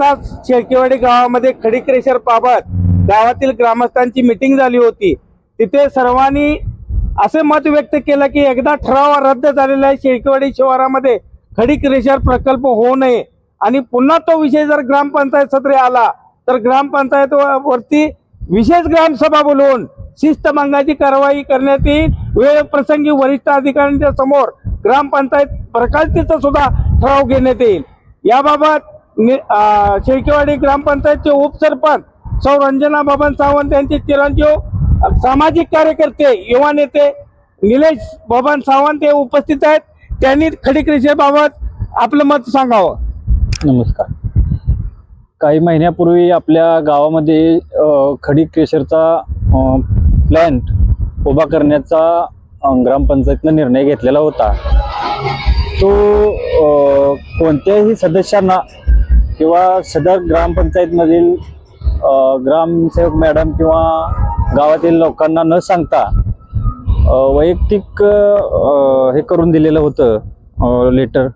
आताच शेळकेवाडी गावामध्ये खडीक्रेशर बाबत गावातील ग्रामस्थांची मिटिंग झाली होती. तिथे सर्वांनी असे मत व्यक्त केलं की एकदा ठराव रद्द झालेला आहे. शेळकेवाडी शिवारामध्ये खडीक्रेशर प्रकल्प होऊ नये. आणि पुन्हा तो विषय जर ग्रामपंचायत सत्रे आला तर ग्रामपंचायत वरती विशेष ग्रामसभा बोलवून शिस्तभंगाची कारवाई करण्यात येईल वेळ प्रसंगी वरिष्ठ अधिकाऱ्यांच्या समोर ग्रामपंचायत प्रकाशित सुद्धा ठराव घेण्यात येईल. याबाबत शेकेवाडी शेळकेवाडी ग्रामपंचायतचे उपसरपंच सौ रंजना बाबन सावंत यांचे चिरंजीव सामाजिक कार्यकर्ते युवा नेते निलेश बबन सावंत हे उपस्थित आहेत. त्यांनी खडी कृषीबाबत आपलं मत सांगावं. नमस्कार. काही महिन्यापूर्वी आपल्या गावामध्ये खडी क्रेशरचा प्लॅन्ट उभा करण्याचा ग्रामपंचायतनं निर्णय घेतलेला होता. तो कोणत्याही सदस्यांना किंवा सदर ग्रामपंचायतमधील ग्रामसेवक मॅडम किंवा गावातील लोकांना न सांगता वैयक्तिक हे करून दिलेलं होतं लेटर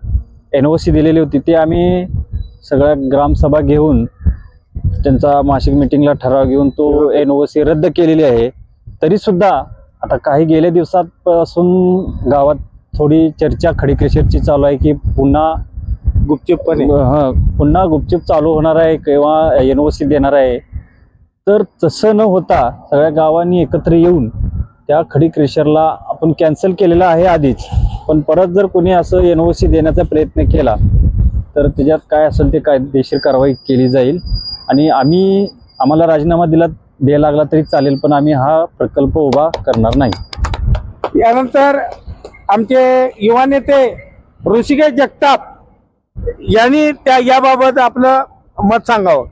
एन ओ सी दिलेली होती. ते आम्ही सगळ्या ग्रामसभा घेऊन त्यांचा मासिक मिटिंगला ठराव घेऊन तो एन ओ सी रद्द केलेली आहे. तरीसुद्धा आता काही गेल्या दिवसापासून गावात थोडी चर्चा खडीक्रेशरची चालू आहे की पुन्हा गुपचूपपणे हा पुन्हा गुपचूप चालू होणार आहे किंवा एन ओ सी देणार आहे. तर तसं न होता सगळ्या गावांनी एकत्र येऊन त्या खडी क्रेशरला आपण कॅन्सल केलेलं आहे आधीच. पण परत जर कोणी असं एन ओ सी देण्याचा प्रयत्न केला तर त्याच्यात काय असेल ते कायदेशीर कारवाई केली जाईल. आणि आम्ही आम्हाला राजीनामा दिला द्यायला लागला तरी चालेल पण आम्ही हा प्रकल्प उभा करणार नाही. यानंतर आमचे युवा नेते ऋषिकेश जगताप यांनी त्या याबाबत आपलं मत सांगावं.